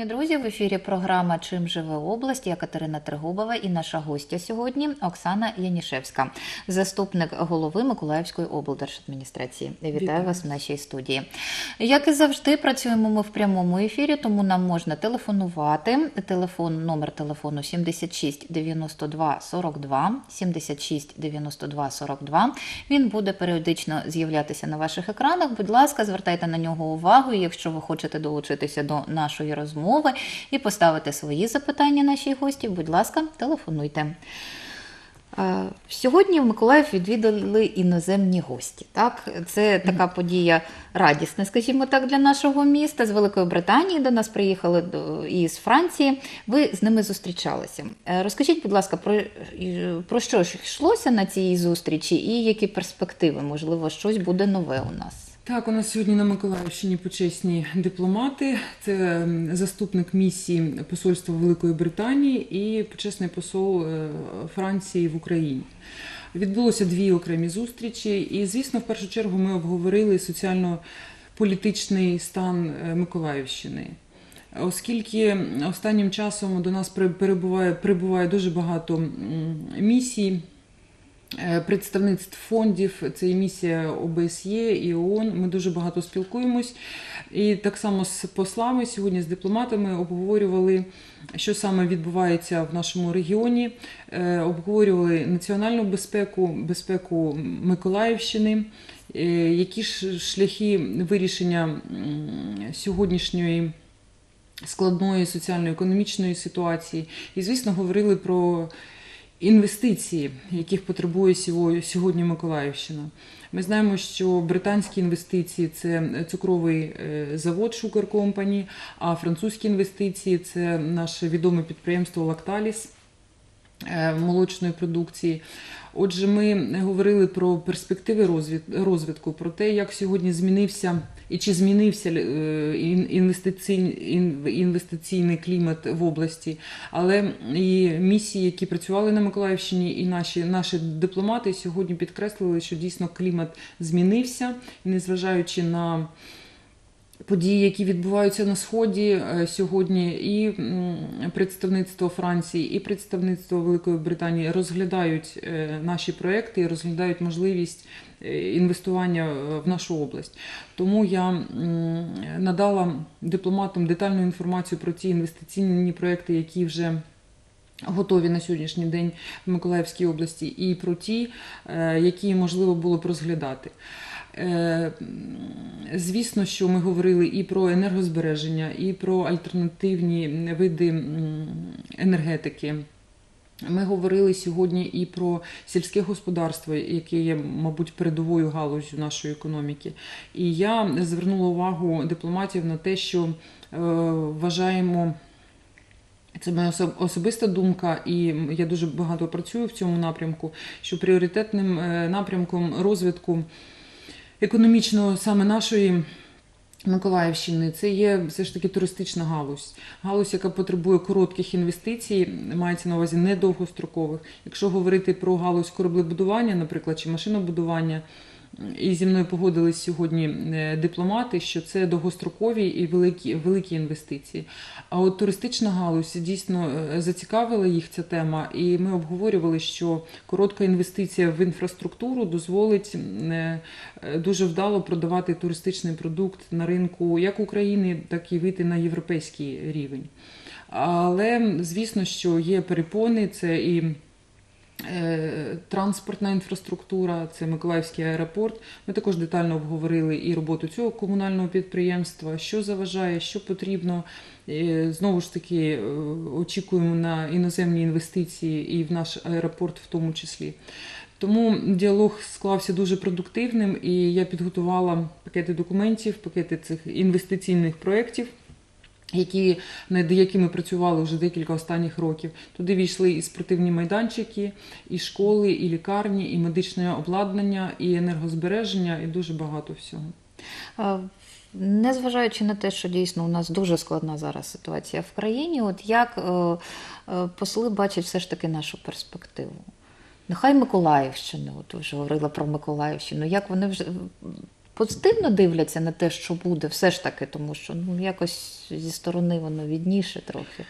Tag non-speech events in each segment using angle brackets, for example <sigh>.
Шановні друзі! В ефірі програма Чим живе область. Я Катерина Тригубова і наша гостя сьогодні Оксана Янішевська, заступник голови Миколаївської облдержадміністрації. Вітаю, Вітаю. вас в нашій студії. Як і завжди, працюємо ми в прямому ефірі, тому нам можна телефонувати. Телефон, номер телефону 76 92 42 76 92 42. Він буде періодично з'являтися на ваших екранах. Будь ласка, звертайте на нього увагу. Якщо ви хочете долучитися до нашої розмови і поставити свої запитання нашій гості, будь ласка, телефонуйте. Е, Сьогодні в Миколаїв відвідали іноземні гості. Так, це така подія радісна, скажімо так, для нашого міста. З Великої Британії до нас приїхали і з Франції. Ви з ними зустрічалися. Е, Розкажіть, будь ласка, про, про що ж йшлося на цій зустрічі і які перспективи? Можливо, щось буде нове у нас. Так, у нас сьогодні на Миколаївщині почесні дипломати. Це заступник місії Посольства Великої Британії і почесний посол е, Франції в Україні. Відбулося дві окремі зустрічі, і, звісно, в першу чергу ми обговорили соціально-політичний стан е, Миколаївщини. Оскільки останнім часом до нас при- перебуває, прибуває дуже багато місій, представництв фондів, це і місія ОБСЄ і ООН. Ми дуже багато спілкуємось. І так само з послами сьогодні з дипломатами обговорювали, що саме відбувається в нашому регіоні, Е, обговорювали національну безпеку, безпеку Миколаївщини, е, які ж шляхи вирішення сьогоднішньої складної соціально-економічної ситуації. І, звісно, говорили про інвестиції, яких потребує сього- сьогодні Миколаївщина. Ми знаємо, що британські інвестиції це цукровий е, завод Sugar Company, а французькі інвестиції це наше відоме підприємство Лакталіс е, молочної продукції. Отже, ми говорили про перспективи розвитку, про те, як сьогодні змінився і чи змінився е, інвестиційний, клімат в області, але і місії, які працювали на Миколаївщині, і наші, наші дипломати сьогодні підкреслили, що дійсно клімат змінився, незважаючи на події, які відбуваються на сході е, сьогодні, і представництво Франції, і представництво Великої Британії розглядають е, наші проекти розглядають можливість е, інвестування в нашу область. Тому я надала дипломатам детальну інформацію про ті інвестиційні проекти, які вже. Готові на сьогоднішній день в Миколаївській області, і про ті, які можливо було б розглядати. Е, Звісно, що ми говорили і про енергозбереження, і про альтернативні види енергетики. Ми говорили сьогодні і про сільське господарство, яке є, мабуть, передовою галузю нашої економіки. І я звернула увагу дипломатів на те, що е, вважаємо. Це моя особиста думка, і я дуже багато працюю в цьому напрямку. Що пріоритетним е, напрямком розвитку економічного саме нашої Миколаївщини це є все ж таки туристична галузь. Галузь, яка потребує коротких інвестицій, мається на увазі недовгострокових. Якщо говорити про галузь кораблебудування, наприклад, чи машинобудування, і зі мною погодились сьогодні е, дипломати, що це довгострокові і великі, великі інвестиції. А от туристична галузь дійсно е, зацікавила їх ця тема, і ми обговорювали, що коротка інвестиція в інфраструктуру дозволить е, дуже вдало продавати туристичний продукт на ринку як України, так і вийти на європейський рівень. Але звісно, що є перепони, це і транспортна інфраструктура, це Миколаївський аеропорт. Ми також детально обговорили і роботу цього комунального підприємства, що заважає, що потрібно. Е, Знову ж таки, е, очікуємо на іноземні інвестиції і в наш аеропорт в тому числі. Тому діалог склався дуже продуктивним, і я підготувала пакети документів, пакети цих інвестиційних проєктів, які, над якими працювали вже декілька останніх років. Туди війшли і спортивні майданчики, і школи, і лікарні, і медичне обладнання, і енергозбереження, і дуже багато всього. Незважаючи на те, що дійсно у нас дуже складна зараз ситуація в країні, от як е, е, посли бачать все ж таки нашу перспективу? Нехай Миколаївщини, от вже говорила про Миколаївщину, як вони вже позитивно дивляться на те, що буде, все ж таки, тому що ну якось зі сторони воно відніше трохи.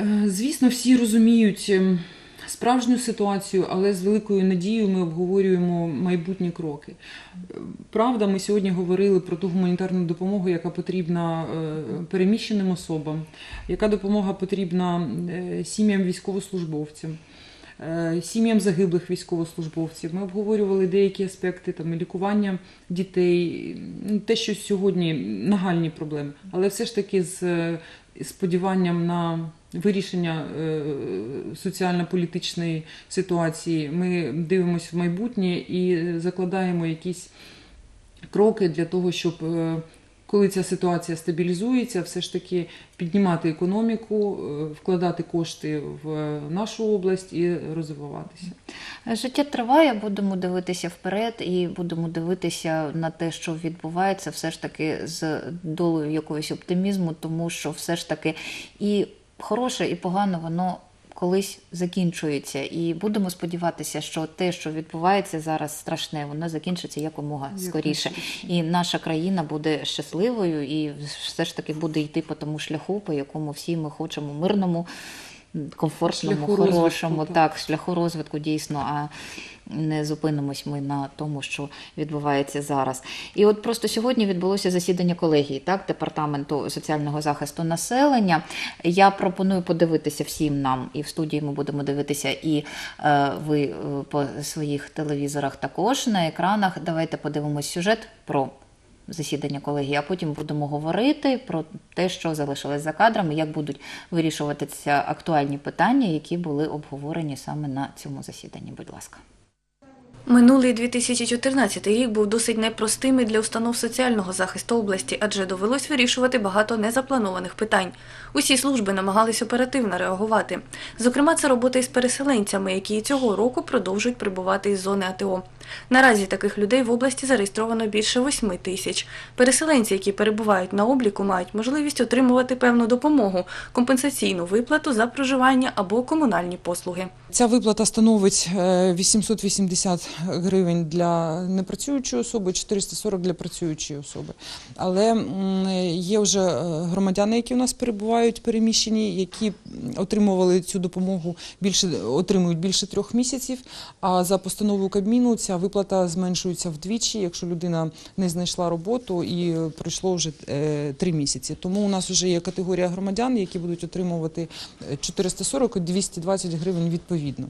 Е, Звісно, всі розуміють ем, справжню ситуацію, але з великою надією ми обговорюємо майбутні кроки. Е, Правда, ми сьогодні говорили про ту гуманітарну допомогу, яка потрібна е, переміщеним особам, яка допомога потрібна сім'ям військовослужбовцям. Е, Сім'ям загиблих військовослужбовців ми обговорювали деякі аспекти там лікування дітей, те, що сьогодні нагальні проблеми, але все ж таки з е, сподіванням на вирішення е, соціально-політичної ситуації. Ми дивимося в майбутнє і закладаємо якісь кроки для того, щоб коли ця ситуація стабілізується, все ж таки піднімати економіку, е, вкладати кошти в нашу область і розвиватися. Життя триває, будемо дивитися вперед і будемо дивитися на те, що відбувається, все ж таки з долею якогось оптимізму, тому що все ж таки і хороше, і погано воно. Колись закінчується, і будемо сподіватися, що те, що відбувається зараз, страшне, воно закінчиться якомога скоріше. І наша країна буде щасливою, і все ж таки буде йти по тому шляху, по якому всі ми хочемо мирному, комфортному, Шляху розвитку, хорошому, так. так, шляху розвитку дійсно. А не зупинимось ми на тому, що відбувається зараз. І от просто сьогодні відбулося засідання колегії, так, департаменту соціального захисту населення. Я пропоную подивитися всім нам, і в студії ми будемо дивитися, і е, ви е, по своїх телевізорах також на екранах. Давайте подивимось сюжет про. Засідання колегії, а потім будемо говорити про те, що залишилось за кадрами, як будуть вирішуватися актуальні питання, які були обговорені саме на цьому засіданні. Будь ласка. Минулий 2014 рік був досить непростим для установ соціального захисту області, адже довелось вирішувати багато незапланованих питань. Усі служби намагались оперативно реагувати. Зокрема, це робота із переселенцями, які цього року продовжують прибувати із зони АТО. Наразі таких людей в області зареєстровано більше 8 тисяч. Переселенці, які перебувають на обліку, мають можливість отримувати певну допомогу, компенсаційну виплату за проживання або комунальні послуги. Ця виплата становить е, 880 гривень для непрацюючої особи, 440 для працюючої особи. Але є вже е, громадяни, які у нас перебувають переміщені, які отримували цю допомогу більше отримують більше трьох місяців. А за постановою Кабміну ця виплата зменшується вдвічі, якщо людина не знайшла роботу і пройшло вже е, три місяці. Тому у нас вже є категорія громадян, які будуть отримувати е, 440 і 220 гривень відповідно.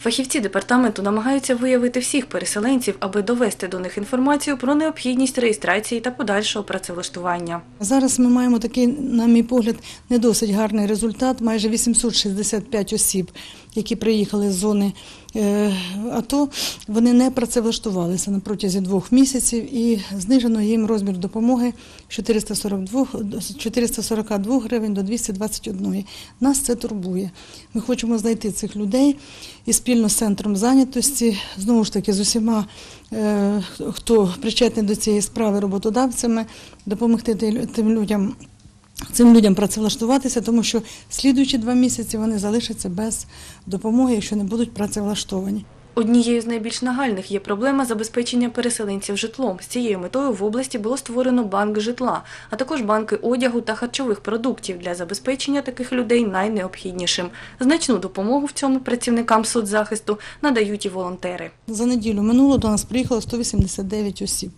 Фахівці департаменту намагаються виявити всіх переселенців, аби довести до них інформацію про необхідність реєстрації та подальшого працевлаштування. Зараз ми маємо такий, на мій погляд, не досить гарний результат. Майже 865 осіб, які приїхали з зони е, АТО, вони не працевлаштувалися на протязі двох місяців і знижено їм розмір допомоги з 442, з 442 гривень до 221. Нас це турбує. Ми хочемо знайти цих людей і спільно з центром зайнятості, знову ж таки, з усіма, е, хто причетний до цієї справи роботодавцями, допомогти тим людям. Цим людям працевлаштуватися, тому що слідуючі два місяці вони залишаться без допомоги, якщо не будуть працевлаштовані. Однією з найбільш нагальних є проблема забезпечення переселенців житлом. З цією метою в області було створено банк житла, а також банки одягу та харчових продуктів для забезпечення таких людей найнеобхіднішим. Значну допомогу в цьому працівникам соцзахисту надають і волонтери. За неділю минуло до нас приїхало 189 осіб,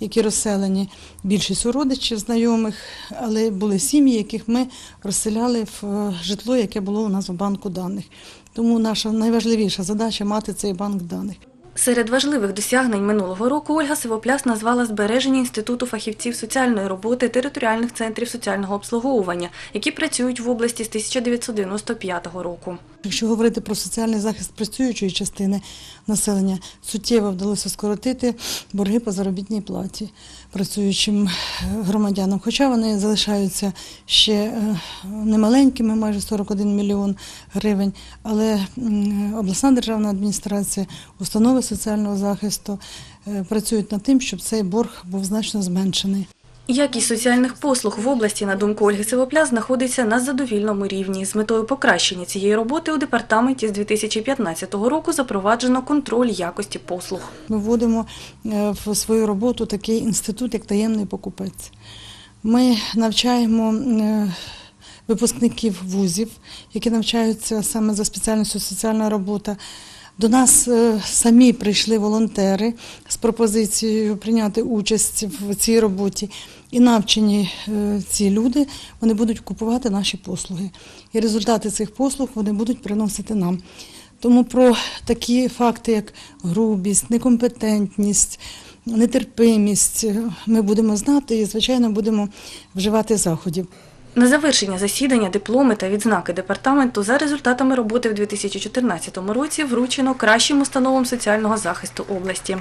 які розселені. Більшість у родичів, знайомих, але були сім'ї, яких ми розселяли в е, житло, яке було у нас в банку даних. Тому наша найважливіша задача мати цей банк даних. Серед важливих досягнень минулого року Ольга Сивопляс назвала збереження Інституту фахівців соціальної роботи територіальних центрів соціального обслуговування, які працюють в області з 1995 року. Якщо говорити про соціальний захист працюючої частини населення, суттєво вдалося скоротити борги по заробітній платі працюючим е, громадянам. Хоча вони залишаються ще е, немаленькими, майже 41 мільйон гривень, але обласна державна адміністрація, установи соціального захисту е, працюють над тим, щоб цей борг був значно зменшений. Якість соціальних послуг в області, на думку Ольги Сивопля, знаходиться на задовільному рівні. З метою покращення цієї роботи у департаменті з 2015 року запроваджено контроль якості послуг. Ми вводимо е, в свою роботу такий інститут, як таємний покупець. Ми навчаємо е, випускників вузів, які навчаються саме за спеціальністю соціальна робота. До нас е, самі прийшли волонтери з пропозицією прийняти участь в цій роботі. І навчені е, ці люди вони будуть купувати наші послуги. І результати цих послуг вони будуть приносити нам. Тому про такі факти, як грубість, некомпетентність, нетерпимість, е, ми будемо знати і, звичайно, будемо вживати заходів. На завершення засідання дипломи та відзнаки департаменту за результатами роботи в 2014 році вручено кращим установам соціального захисту області.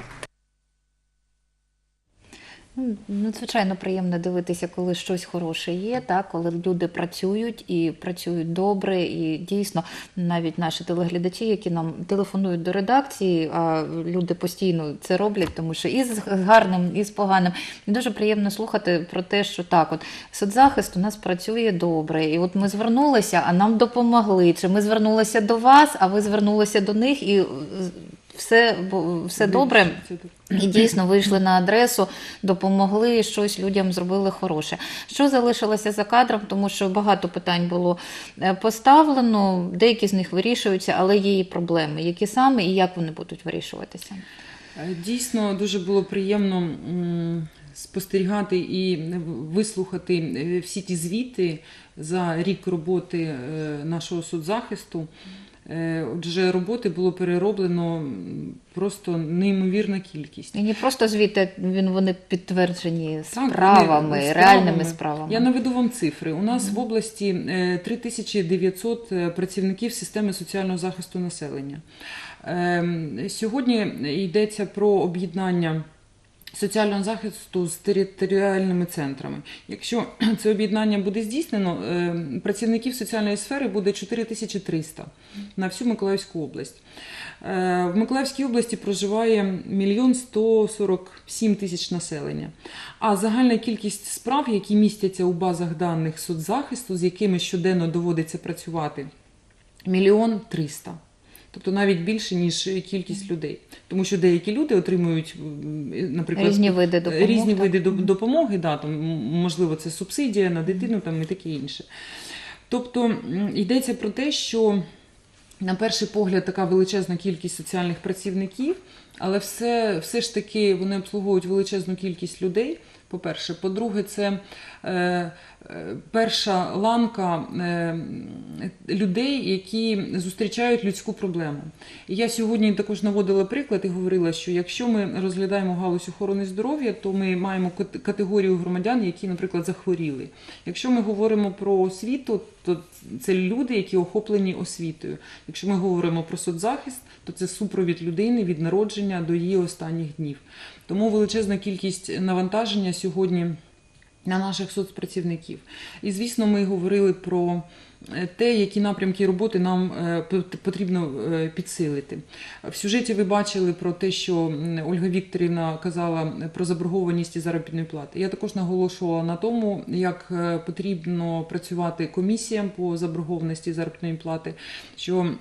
Ну, Надзвичайно приємно дивитися, коли щось хороше є, так, коли люди працюють і працюють добре, і дійсно навіть наші телеглядачі, які нам телефонують до редакції, а люди постійно це роблять, тому що і з гарним, і з поганим. І дуже приємно слухати про те, що так, от соцзахист у нас працює добре, і от ми звернулися, а нам допомогли. Чи ми звернулися до вас, а ви звернулися до них і. Все, все добре. І дійсно вийшли на адресу, допомогли, щось людям зробили хороше. Що залишилося за кадром, тому що багато питань було е, поставлено, деякі з них вирішуються, але є і проблеми. Які саме і як вони будуть вирішуватися? Е, Дійсно, дуже було приємно спостерігати і вислухати е, всі ті звіти за рік роботи нашого соцзахисту. Е, Отже, роботи було перероблено просто неймовірна кількість. І не просто звіти, він вони підтверджені Так, справами, вони- реальними справами. Я наведу вам цифри. У нас в області е, 3900 е, працівників системи соціального захисту населення. Ем, Сьогодні йдеться про об'єднання. Соціального захисту з територіальними центрами. Якщо <clears throat> це об'єднання буде здійснено, е, працівників соціальної сфери буде 4300 на всю Миколаївську область. Е, В Миколаївській області проживає мільйон 147 тисяч населення. А загальна кількість справ, які містяться у базах даних соцзахисту, з якими щоденно доводиться працювати, мільйон триста. Тобто навіть більше, ніж кількість людей. Тому що деякі люди отримують, наприклад, Різні види допомоги, різні так? види допомоги, да, там, можливо, це субсидія на дитину там, і таке інше. Тобто йдеться про те, що на перший погляд така величезна кількість соціальних працівників, але все, все ж таки вони обслуговують величезну кількість людей. По-перше, по-друге, це е, е, перша ланка е, людей, які зустрічають людську проблему. І я сьогодні також наводила приклад і говорила, що якщо ми розглядаємо галузь охорони здоров'я, то ми маємо кат- категорію громадян, які, наприклад, захворіли. Якщо ми говоримо про освіту, то це люди, які охоплені освітою. Якщо ми говоримо про соцзахист, то це супровід людини від народження до її останніх днів. Тому величезна кількість навантаження сьогодні на наших соцпрацівників. І звісно, ми говорили про те, які напрямки роботи нам е, потрібно е, підсилити. В сюжеті ви бачили про те, що Ольга Вікторівна казала про заборгованість і заробітної плати. Я також наголошувала на тому, як е, потрібно працювати комісіям по заборгованості заробітної плати, що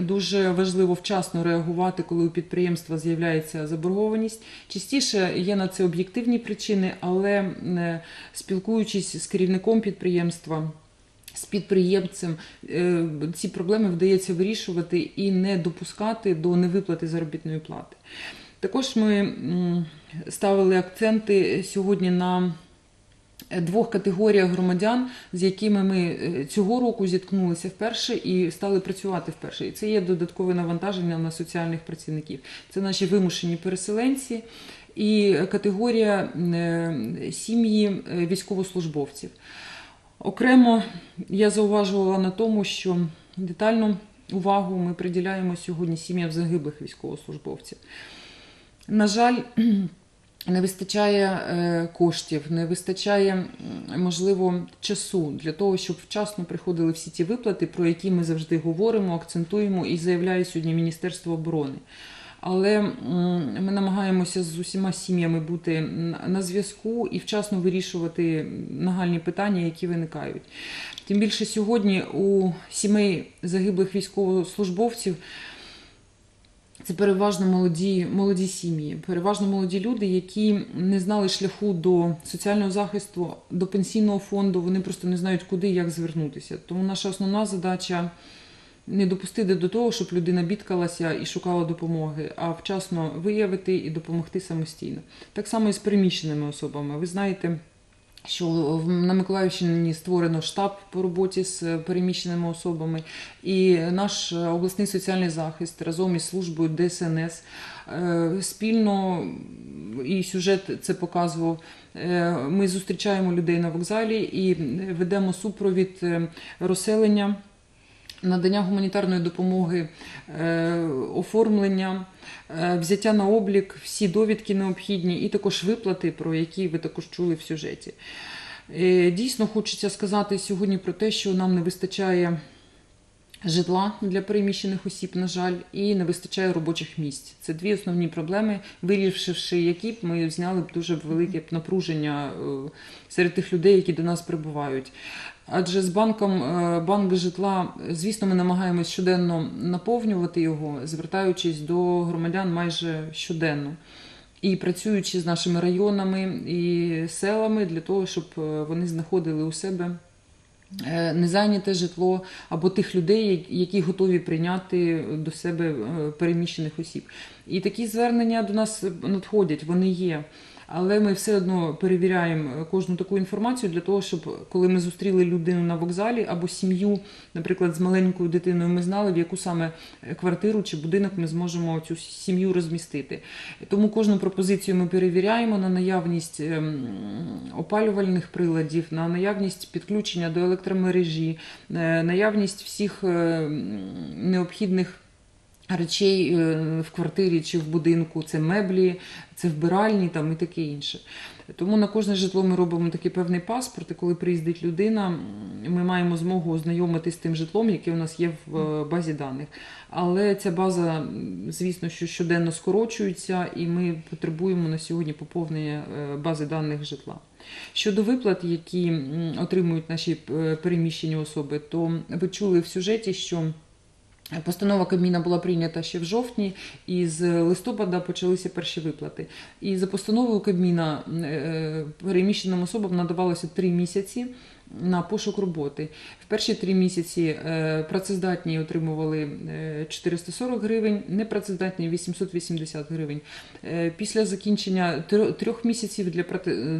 дуже важливо вчасно реагувати, коли у підприємства з'являється заборгованість. Частіше є на це об'єктивні причини, але спілкуючись з керівником підприємства. З підприємцем е, ці проблеми вдається вирішувати і не допускати до невиплати заробітної плати. Також ми ставили акценти сьогодні на двох категоріях громадян, з якими ми е, цього року зіткнулися вперше і стали працювати вперше. І це є додаткове навантаження на соціальних працівників. Це наші вимушені переселенці і категорія е, сім'ї е, військовослужбовців. Окремо я зауважувала на тому, що детальну увагу ми приділяємо сьогодні сім'ям загиблих військовослужбовців. На жаль, <clears throat> не вистачає е, коштів, не вистачає, можливо, часу для того, щоб вчасно приходили всі ті виплати, про які ми завжди говоримо, акцентуємо і заявляє сьогодні Міністерство оборони. Але ми намагаємося з усіма сім'ями бути на зв'язку і вчасно вирішувати нагальні питання, які виникають. Тим більше сьогодні у сімей загиблих військовослужбовців це переважно молоді, молоді сім'ї, переважно молоді люди, які не знали шляху до соціального захисту, до пенсійного фонду. Вони просто не знають, куди і як звернутися. Тому наша основна задача не допустити до того, щоб людина бідкалася і шукала допомоги, а вчасно виявити і допомогти самостійно. Так само і з переміщеними особами. Ви знаєте. Що на Миколаївщині створено штаб по роботі з переміщеними особами, і наш обласний соціальний захист разом із службою ДСНС е, спільно і сюжет це показував. е, Ми зустрічаємо людей на вокзалі і ведемо супровід е, розселення надання гуманітарної допомоги, е, оформлення, е, взяття на облік, всі довідки необхідні, і також виплати, про які ви також чули в сюжеті. Е, Дійсно, хочеться сказати сьогодні про те, що нам не вистачає житла для переміщених осіб, на жаль, і не вистачає робочих місць. Це дві основні проблеми, вирішивши які б ми зняли б дуже велике напруження е, серед тих людей, які до нас прибувають. Адже з банком е, банк житла, звісно, ми намагаємось щоденно наповнювати його, звертаючись до громадян майже щоденно. І працюючи з нашими районами і селами для того, щоб е, вони знаходили у себе незайняте житло або тих людей, які готові прийняти до себе е, переміщених осіб. І такі звернення до нас надходять, вони є. Але ми все одно перевіряємо кожну таку інформацію для того, щоб коли ми зустріли людину на вокзалі або сім'ю, наприклад, з маленькою дитиною, ми знали, в яку саме квартиру чи будинок ми зможемо цю сім'ю розмістити. Тому кожну пропозицію ми перевіряємо на наявність ем, опалювальних приладів, на наявність підключення до електромережі, е, наявність всіх е, необхідних. Речей е, в квартирі чи в будинку, це меблі, це вбиральні там і таке інше. Тому на кожне житло ми робимо такий певний паспорт, і коли приїздить людина, ми маємо змогу ознайомитись з тим житлом, яке у нас є в е, базі даних. Але ця база, звісно, що щоденно скорочується, і ми потребуємо на сьогодні поповнення е, бази даних житла. Щодо виплат, які отримують наші переміщені особи, то ви чули в сюжеті, що Постанова Кабміна була прийнята ще в жовтні, і з листопада почалися перші виплати. І за постановою Кабміна е, переміщеним особам надавалося три місяці на пошук роботи. В перші три місяці е, працездатні отримували е, 440 гривень, непрацездатні 880 гривень. Е, Після закінчення трьох місяців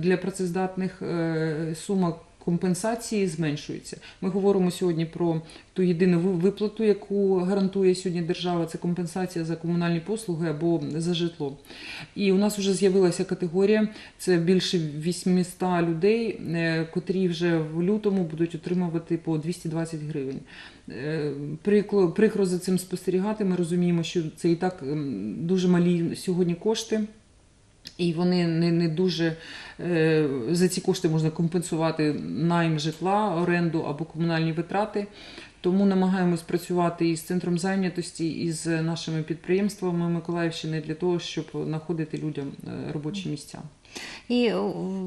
для працездатних е, сума компенсації зменшується. Ми говоримо сьогодні про ту єдину виплату, яку гарантує сьогодні держава. Це компенсація за комунальні послуги або за житло. І у нас вже з'явилася категорія. Це більше 800 людей, е, котрі вже в лютому будуть отримувати по 220 гривень. Е, Прикро за цим спостерігати. Ми розуміємо, що це і так ем, дуже малі сьогодні кошти. І вони не, не дуже е, за ці кошти можна компенсувати найм житла, оренду або комунальні витрати. Тому намагаємось працювати із центром зайнятості, і з нашими підприємствами Миколаївщини для того, щоб знаходити людям е, робочі місця. І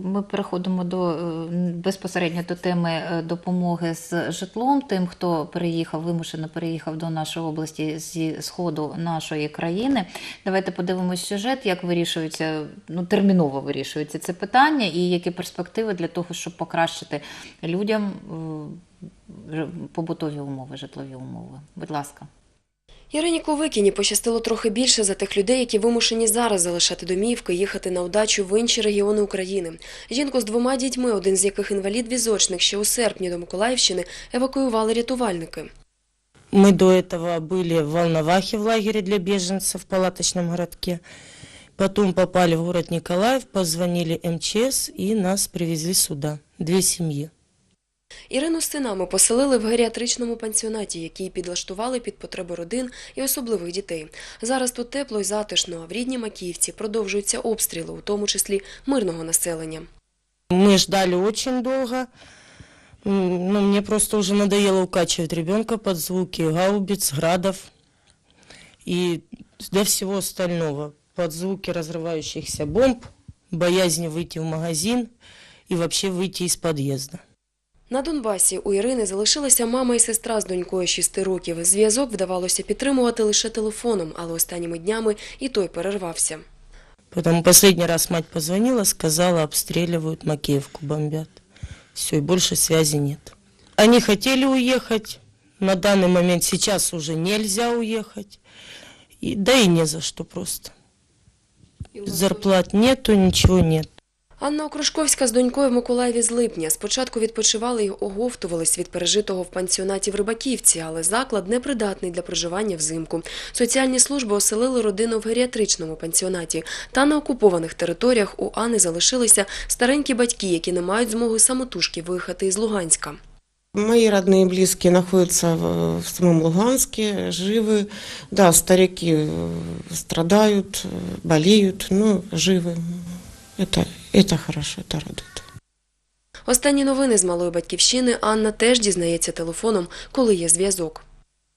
ми переходимо до е, безпосередньо до теми е, допомоги з житлом тим, хто переїхав, вимушено переїхав до нашої області зі сходу нашої країни. Давайте подивимось сюжет, як вирішується, ну терміново вирішується це питання, і які перспективи для того, щоб покращити людям е, побутові умови, житлові умови. Будь ласка. Ірині Ковикіні пощастило трохи більше за тих людей, які вимушені зараз залишати домівки, їхати на удачу в інші регіони України. Жінку з двома дітьми, один з яких інвалід-візочник, ще у серпні до Миколаївщини евакуювали рятувальники. Мы до этого были в Волновахе в лагере для беженцев в палаточном городке. Потом попали в город Николаев, позвонили МЧС и нас привезли сюда. Две семьи. Ірину з синами поселили в геріатричному пансіонаті, який підлаштували під потреби родин і особливих дітей. Зараз тут тепло і затишно, а в рідній Макіївці продовжуються обстріли, у тому числі мирного населення. Мы ждали очень долго. М, Ну, мне просто уже надоело укачивать ребенка под звуки гаубиц, градов. и до всего остального. Под звуки разрывающихся бомб, боязни выйти в магазин и вообще выйти из подъезда. На Донбасі у Ірини залишилася мама і сестра з донькою 6 років. Зв'язок вдавалося підтримувати лише телефоном, але останніми днями і той перервався. Потом последний раз мать позвонила, сказала, обстреливают Макеевку, бомбят. Все, и больше связи нет. Они хотели уехать, на данный момент сейчас уже нельзя уехать. И, да и не за что просто. Зарплат нету, ничего нет. Анна Окрошковська з донькою в Миколаєві з липня. Спочатку відпочивали й оговтувались від пережитого в пансіонаті в Рибаківці, але заклад непридатний для проживання взимку. Соціальні служби оселили родину в геріатричному пансіонаті. Та на окупованих територіях у Анни залишилися старенькі батьки, які не мають змоги самотужки виїхати із Луганська. Мои родные и близкие находятся в, в самом Луганске, живы. Да, старики э, страдают, э, болеют, но живы. Это, это хорошо, это радует. Останні новини з малої батьківщини Анна теж дізнається телефоном, коли є зв'язок.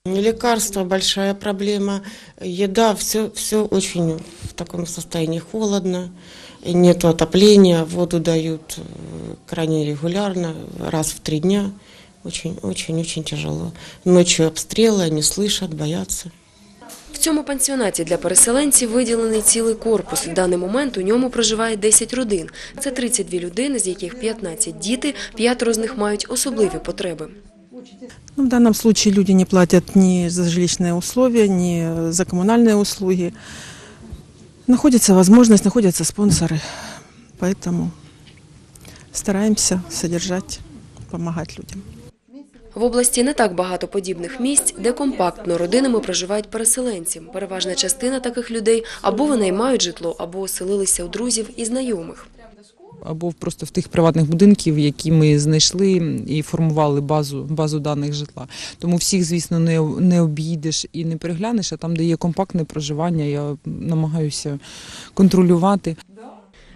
Лекарства большая проблема, еда, все, все очень в таком состоянии холодно, нет отопления, воду дают э, крайне регулярно, раз в три дня. Очень, очень, очень тяжело. Ночью обстрелы, они слышат, боятся. В цьому пансіонаті для переселенців виділений цілий корпус. В даний момент у ньому проживає 10 родин. Це 32 людини, з яких 15 діти, п'ятеро з них мають особливі потреби. Ну, в данном случае люди не платят ни за жилищные условия, ни за коммунальные услуги. Находится возможность, находятся спонсоры. Поэтому стараемся содержать, помогать людям. В області не так багато подібних місць, де компактно родинами проживають переселенці. Переважна частина таких людей або винаймають житло, або оселилися у друзів і знайомих. або просто в тих приватних будинків, які ми знайшли і формували базу, базу даних житла. Тому всіх, звісно, не, не обійдеш і не переглянеш, а там, де є компактне проживання, я намагаюся контролювати.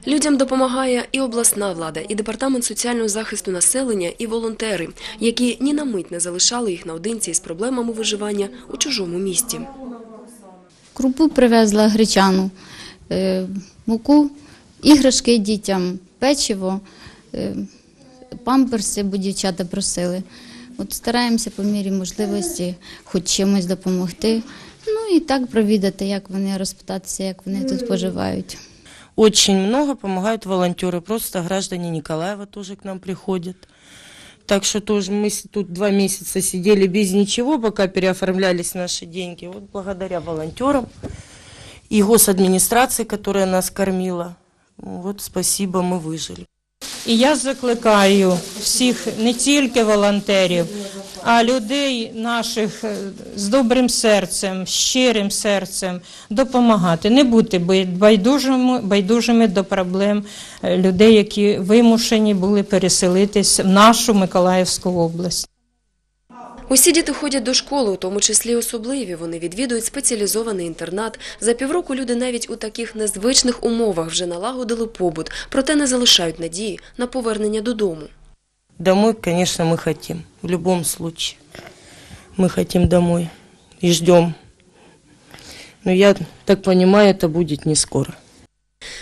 Людям допомагає і обласна влада, і департамент соціального захисту населення, і волонтери, які ні на мить не залишали їх наодинці з проблемами виживання у чужому місті. Крупу привезла гречану, е, муку, іграшки дітям, печиво, е, памперси, бо дівчата просили. От стараємося по мірі можливості хоч чимось допомогти. Ну і так провідати, як вони розпитатися, як вони тут поживають. Очень много помогают волонтеры, просто граждане Николаева тоже к нам приходят. Так что тоже мы с- тут два месяца сидели без ничего, пока переоформлялись наши деньги. Вот благодаря волонтерам и госадминистрации, которая нас кормила. Вот спасибо, мы выжили. І я закликаю всіх не тільки волонтерів, А людей наших е, з добрим серцем, щирим серцем допомагати, не бути бай- байдужими, байдужими до проблем е, людей, які вимушені були переселитись в нашу Миколаївську область. Усі діти ходять до школи, у тому числі особливі. Вони відвідують спеціалізований інтернат. За півроку люди навіть у таких незвичних умовах вже налагодили побут, проте не залишають надії на повернення додому. Домой, конечно, мы хотим. В любом случае. Мы хотим домой. И ждем. Но я так понимаю, это будет не скоро.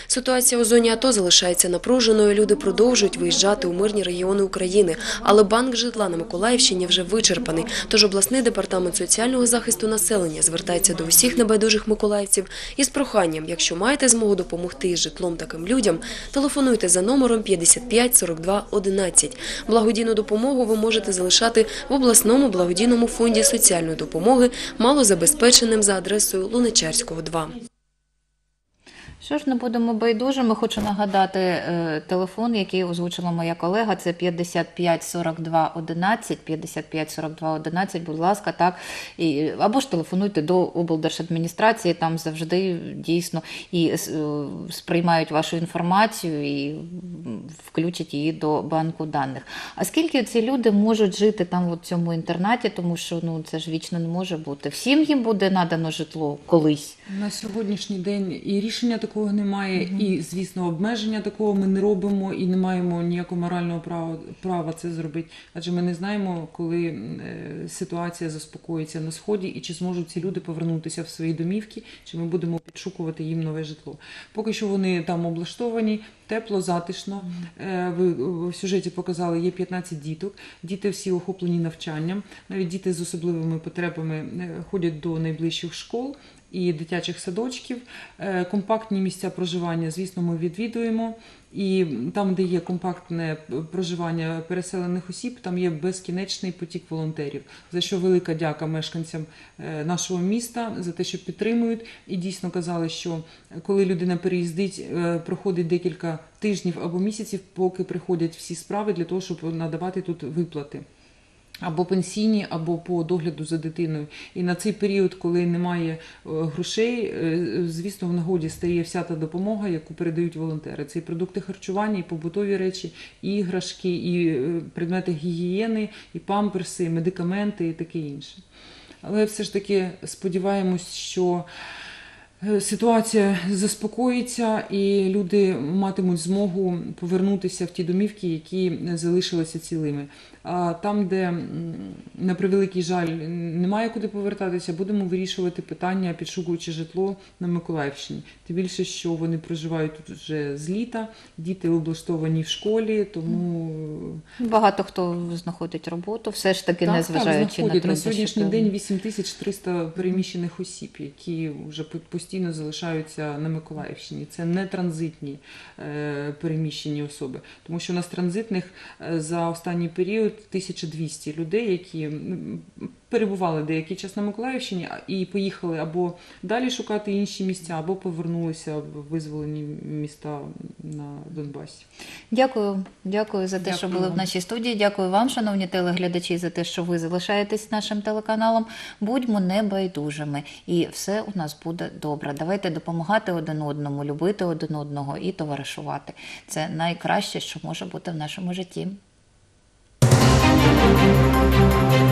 Ситуація у зоні АТО залишається напруженою. Люди продовжують виїжджати у мирні регіони України, але банк житла на Миколаївщині вже вичерпаний. Тож обласний департамент соціального захисту населення звертається до усіх небайдужих миколаївців із проханням, якщо маєте змогу допомогти із житлом таким людям, телефонуйте за номером 55 42 11. Благодійну допомогу ви можете залишати в обласному благодійному фонді соціальної допомоги малозабезпеченим за адресою Луничарського 2. Що ж не будемо байдужими, хочу нагадати е, телефон, який озвучила моя колега. Це 55 42 11, 55 42 11, будь ласка, так. І, або ж телефонуйте до облдержадміністрації, там завжди дійсно і е, сприймають вашу інформацію і включать її до банку даних. А скільки ці люди можуть жити там в цьому інтернаті, тому що ну це ж вічно не може бути. Всім їм буде надано житло колись. На сьогоднішній день і рішення такого такого немає, і звісно, обмеження такого ми не робимо і не маємо ніякого морального права права це зробити. Адже ми не знаємо, коли е, ситуація заспокоїться на сході, і чи зможуть ці люди повернутися в свої домівки, чи ми будемо підшукувати їм нове житло. Поки що вони там облаштовані, тепло, затишно. Е, Ви в сюжеті показали, є 15 діток. Діти всі охоплені навчанням. Навіть діти з особливими потребами е, ходять до найближчих школ і дитячих садочків. Е, Компактні місця проживання, звісно, ми відвідуємо. І там, де є компактне проживання переселених осіб, там є безкінечний потік волонтерів. За що велика дяка мешканцям е, нашого міста за те, що підтримують. І дійсно казали, що коли людина переїздить, е, проходить декілька тижнів або місяців, поки приходять всі справи для того, щоб надавати тут виплати. Або пенсійні, або по догляду за дитиною. І на цей період, коли немає е, грошей, е, звісно, в нагоді стає вся та допомога, яку передають волонтери. Це і продукти харчування, і побутові речі, і іграшки, і е, предмети гігієни, і памперси, і медикаменти, і таке інше. Але все ж таки сподіваємось, що ситуація заспокоїться і люди матимуть змогу повернутися в ті домівки, які залишилися цілими. Там, де, на превеликий жаль, немає куди повертатися, будемо вирішувати питання, підшукуючи житло на Миколаївщині. Тим більше, що вони проживають тут вже з літа, діти облаштовані в школі, тому Багато хто знаходить роботу, все ж таки, так, незважаючи так, на знаходять. на труднощі. сьогоднішній день 8300 переміщених осіб, які вже постійно залишаються на Миколаївщині. Це не транзитні е, переміщені особи, тому що у нас транзитних е, за останній період 1200 людей, які перебували деякий час на Миколаївщині і поїхали або далі шукати інші місця, або повернулися в визволені міста на Донбасі. Дякую, дякую за те, що Дякую були в нашій студії. Дякую вам, шановні телеглядачі, за те, що ви залишаєтесь нашим телеканалом. Будьмо небайдужими, і все у нас буде добре. Давайте допомагати один одному, любити один одного і товаришувати. Це найкраще, що може бути в нашому житті. Thank you.